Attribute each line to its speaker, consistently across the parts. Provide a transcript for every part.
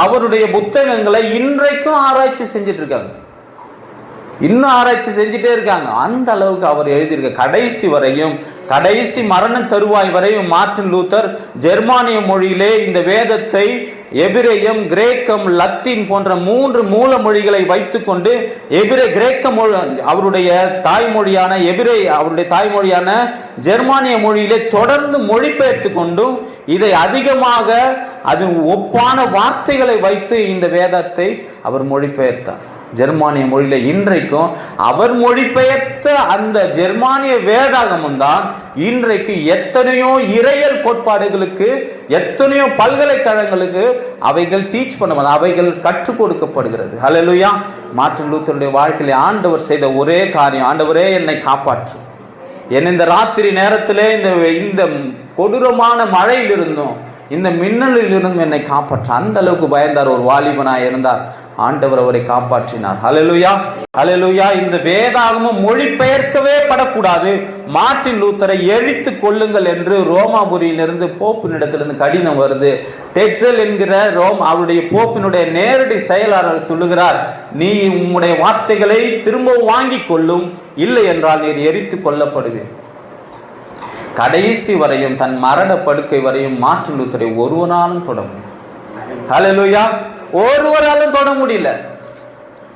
Speaker 1: அவருடைய புத்தகங்களை இன்றைக்கும் ஆராய்ச்சி செஞ்சுட்டு இருக்காங்க இன்னும் ஆராய்ச்சி செஞ்சுட்டே இருக்காங்க. அந்த அளவுக்கு அவர் எழுதியிருக்க கடைசி வரையும் கடைசி மரண தருவாய் வரையும் மார்ட்டின் லூத்தர் ஜெர்மானிய மொழியிலே இந்த வேதத்தை எபிரேயம் கிரேக்கம் லத்தீன் போன்ற மூன்று மூல மொழிகளை வைத்துக்கொண்டு எபிரே கிரேக்க மொழி அவருடைய தாய்மொழியான எபிரே அவருடைய தாய்மொழியான ஜெர்மானிய மொழியிலே தொடர்ந்து மொழிபெயர்த்து கொண்டும் இதை அதிகமாக அது ஒப்பான வார்த்தைகளை வைத்து இந்த வேதத்தை அவர் மொழிபெயர்த்தார். ஜெர்மானிய மொழியில் இன்றைக்கும் அவர் மொழிபெயர்த்த அந்த ஜெர்மானிய வேதாகமும் தான் இன்றைக்கு எத்தனையோ இறையல் கோட்பாடுகளுக்கு எத்தனையோ பல்கலைக்கழகங்களுக்கு அவைகள் டீச் பண்ண அவைகள் கற்றுக் கொடுக்கப்படுகிறது. ஹலலுயா மார்ட்டின் லூத்தருடைய வாழ்க்கையில் ஆண்டவர் செய்த ஒரே காரியம் ஆண்டவரே என்னை காப்பாற்று. என்னை இந்த ராத்திரி நேரத்திலே இந்த இந்த கொடூரமான மழையிலிருந்தும் இந்த மின்னலில் இருந்தும் என்னை காப்பாற்ற. அந்த அளவுக்கு பயந்தார் ஒரு வாலிபனாய் இருந்தார். ஆண்டவர் அவரை காப்பாற்றினார். ஹலலுயா ஹலலுயா இந்த வேதாகமும் மொழிபெயர்க்கவே படக்கூடாது. மார்ட்டின் லூத்தரை எழுத்து கொள்ளுங்கள் என்று ரோமாபுரியிலிருந்து போப்பினிடத்திலிருந்து கடிதம் வருது. டெக்ஸல் என்கிற ரோம் அவருடைய போப்பினுடைய நேரடி செயலாளர் சொல்லுகிறார் நீ உம்முடைய வார்த்தைகளை திரும்பவும் வாங்கி கொள்ளும். இல்லை என்றால் நீர் எரித்து கொல்லப்படுவேன். கடைசி வரையும் தன் மரண படுக்கை வரையும் மார்ட்டின் லூத்தரை ஒருவனாலும் தொட முடியும் ஒருவராலும் தொட முடியல.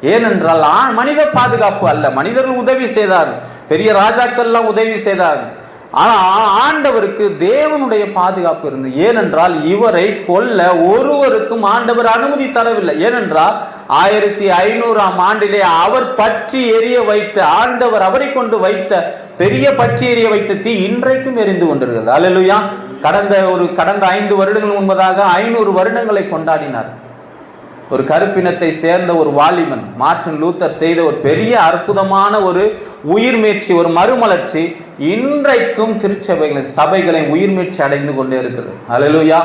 Speaker 1: ஏனென்றால் ஆ- மனித பாதுகாப்பு அல்ல. மனிதர்கள் உதவி செய்தார். பெரிய ராஜாக்கள்லாம் உதவி செய்தார். ஆனால் ஆண்டவருக்கு தேவனுடைய பாதுகாப்பு இருந்தது. ஏனென்றால் இவரை கொல்ல ஒருவருக்கும் ஆண்டவர் அனுமதி தரவில்லை. ஏனென்றால் ஆயிரத்தி ஐநூறாம் ஆண்டிலே அவர் பற்றி எரிய வைத்த ஆண்டவர் அவரை கொண்டு வைத்த பெரிய பற்றி எரிய வைத்த தீ இன்றைக்கும் எரிந்து கொண்டிருக்கிறது. அல்லேலூயா கடந்த ஒரு கடந்த ஐந்து வருடங்கள் முன்பதாக ஐநூறு வருடங்களை கொண்டாடினார். ஒரு கருப்பினத்தை சேர்ந்த ஒரு வாலிபன் மார்டின் லூத்தர் செய்த ஒரு பெரிய அற்புதமான ஒரு உயிர் ஒரு மறுமலர்ச்சி இன்றைக்கும் திருச்சபைகளை சபைகளை உயிர் அடைந்து கொண்டே இருக்கிறது. அலலுயா